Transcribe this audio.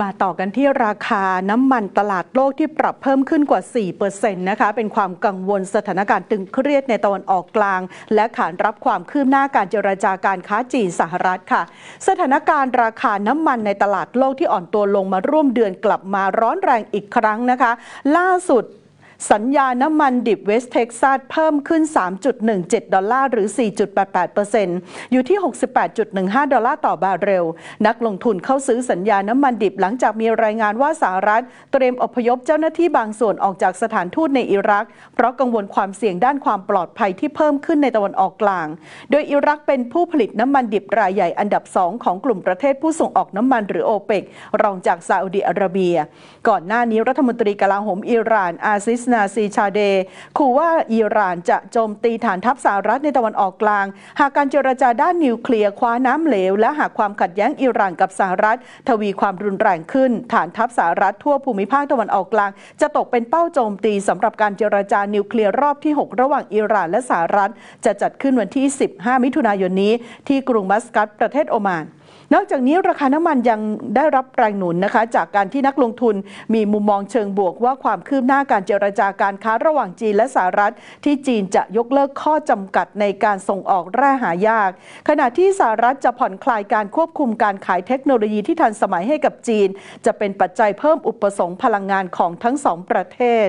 มาต่อกันที่ราคาน้ำมันตลาดโลกที่ปรับเพิ่มขึ้นกว่า 4%นะคะ เป็นความกังวลสถานการณ์ตึงเครียดในตะวันออกกลาง และขานรับความคืบหน้าการเจรจาการค้าจีนสหรัฐค่ะ สถานการณ์ราคาน้ำมันในตลาดโลกที่อ่อนตัวลงมาร่วมเดือนกลับมาร้อนแรงอีกครั้งนะคะ ล่าสุด สัญญาน้ำมันดิบเวสเท็กซัสเพิ่มขึ้น 3.17 ดอลลาร์หรือ 4.88%อยู่ที่ 68.15 ดอลลาร์ต่อบาร์เรล นักลงทุนเข้าซื้อสัญญาน้ำมันดิบหลังจากมีรายงานว่าสหรัฐ เตรียมอพยพเจ้าหน้าที่บางส่วนออกจากสถานทูตในอิรัก เพราะกังวลความเสี่ยงด้านความปลอดภัยที่เพิ่มขึ้นในตะวันออกกลาง โดยอิรักเป็นผู้ผลิตน้ำมันดิบรายใหญ่อันดับสองของกลุ่มประเทศผู้ส่งออกน้ำมันหรือโอเปกรองจากซาอุดิอาระเบีย ก่อนหน้านี้รัฐมนตรีกลาโหมอิหร่านอาซิสนาซีชาเดขู่ว่าอิหร่านจะโจมตีฐานทัพสหรัฐในตะวันออกกลาง หากการเจรจาด้านนิวเคลียร์คว้าน้ำเหลว และหากความขัดแย้งอิหร่านกับสหรัฐ ทวีความรุนแรงขึ้น ฐานทัพสหรัฐทั่วภูมิภาคตะวันออกกลาง จะตกเป็นเป้าโจมตีสำหรับการเจรจานิวเคลียร์รอบที่ 6 ระหว่างอิหร่านและสหรัฐ จะจัดขึ้นวันที่ 15 มิถุนายนนี้ ที่กรุงมัสกัตประเทศโอมาน นอกจากนี้ราคาน้ำมันยังได้รับแรงหนุนนะคะ จากการที่นักลงทุนมีมุมมองเชิงบวกว่าความคืบหน้าการเจรจาการค้าระหว่างจีนและสหรัฐ ที่จีนจะยกเลิกข้อจำกัดในการส่งออกแร่หายาก ขณะที่สหรัฐจะผ่อนคลายการควบคุมการขายเทคโนโลยีที่ทันสมัยให้กับจีน จะเป็นปัจจัยเพิ่มอุปสงค์พลังงานของทั้งสองประเทศ